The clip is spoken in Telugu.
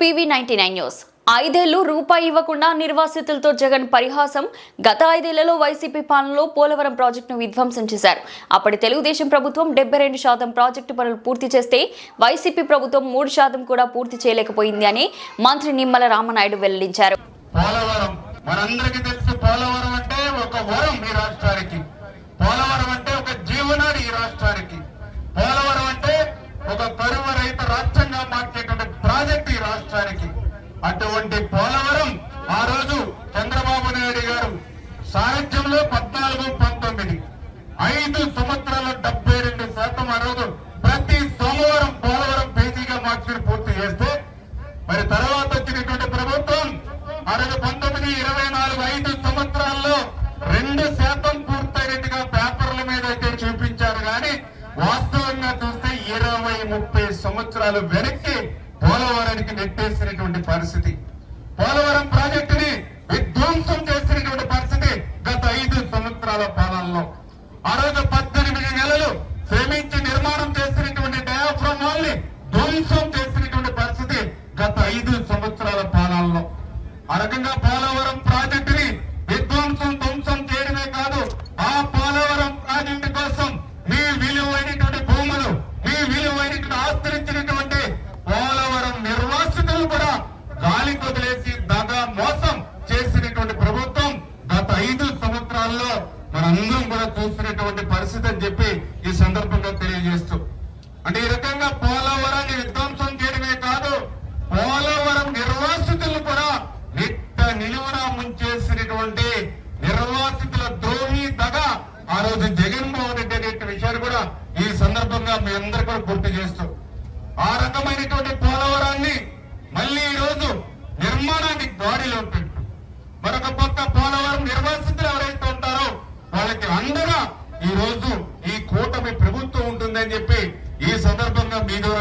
PV ninety nine news. ఐదేళ్ళు రూపాయి ఇవ్వకుండా నిర్వాసితులతో జగన్ పరిహాసం గత ఐదేళ్ళలో వైసీపీ పాలనలో పోలవరం ప్రాజెక్టును విధ్వంసం చేశారు. అప్పటి తెలుగుదేశం ప్రభుత్వం డెబ్బై రెండు శాతం ప్రాజెక్టు పనులు పూర్తి చేస్తే వైసీపీ ప్రభుత్వం మూడు శాతం కూడా పూర్తి చేయలేకపోయింది అని మంత్రి నిమ్మల రామనాయుడు వెల్లడించారు. పోలవరం. మనందరికీ తెలుసు పోలవరం అంటే ఒక వరం ఈ రాష్ట్రానికి పోలవరం అంటే ఒక జీవనాడి ఈ రాష్ట్రానికి పోలవరం అంటే ఒక కరువు రహిత రాష్ట్రంగా మార్చేటువంటి ప్రాజెక్ట్ ఈ రాష్ట్రానికి అటువంటి పోలవరం ఆ రోజు చంద్రబాబు నాయుడు గారు సారథ్యంలో పద్నాలుగు పంతొమ్మిది ఐదు సంవత్సరాల డెబ్బై రెండు శాతం ఆ రోజు ప్రతి సోమవారం పోలవరం పేజీగా మార్చుకుని పూర్తి చేస్తే మరి తర్వాత వచ్చినటువంటి ప్రభుత్వం అరవై పంతొమ్మిది ఇరవై నాలుగు ఐదు సంవత్సరాల్లో రెండు శాతం పూర్తయినట్టుగా పేపర్ల మీద అయితే చూపించారు. కానీ వాస్తవంగా చూస్తే ఇరవై ముప్పై సంవత్సరాలు వెనక్కి పోలవరానికి నెట్టేసినటువంటి పరిస్థితి. పోలవరం ప్రాజెక్టుని విధ్వంసం చేసినటువంటి పరిస్థితి గత ఐదు సంవత్సరాల పాలనలో. ఆ రోజు పద్దెనిమిది నెలలు శ్రమించి నిర్మాణం చేసినటువంటి డయాఫ్రమ్ వాళ్ళని ధ్వంసం చేసినటువంటి పరిస్థితి గత ఐదు సంవత్సరాల పాలనలో. ఆ రకంగా పోలవరం ప్రాజెక్టుని విధ్వంసం ధ్వంసం చేయడమే కాదు ఆ పోలవరం ప్రాజెక్టు కోసం మీ విలువైనటువంటి భూములు మీ విలువైనటువంటి ఆస్తినిచ్చినటువంటి పోలవరం నిర్వాసితులు కూడా గాలి వదిలేసి దగా మోసం చేసినటువంటి ప్రభుత్వం గత ఐదు సంవత్సరాల్లో అందరం కూడా చూసినటువంటి పరిస్థితి అని చెప్పి ఈ సందర్భంగా తెలియజేస్తూ. అంటే ఈ రకంగా పోలవరాన్ని విధ్వంసం చేయడమే కాదు పోలవరం నిర్వాసితులు కూడా నిట్ట నిలువున ముంచేసినటువంటి నిర్వాసితుల ద్రోహి దగ ఆ రోజు జగన్మోహన్ రెడ్డి అనే విషయాన్ని కూడా ఈ సందర్భంగా మీ అందరూ కూడా గుర్తు చేస్తూ. ఆ రకమైనటువంటి పోలవరాన్ని వాళ్ళకి అండగా ఈ రోజు ఈ కూటమి ప్రభుత్వం ఉంటుందని చెప్పి ఈ సందర్భంగా మీ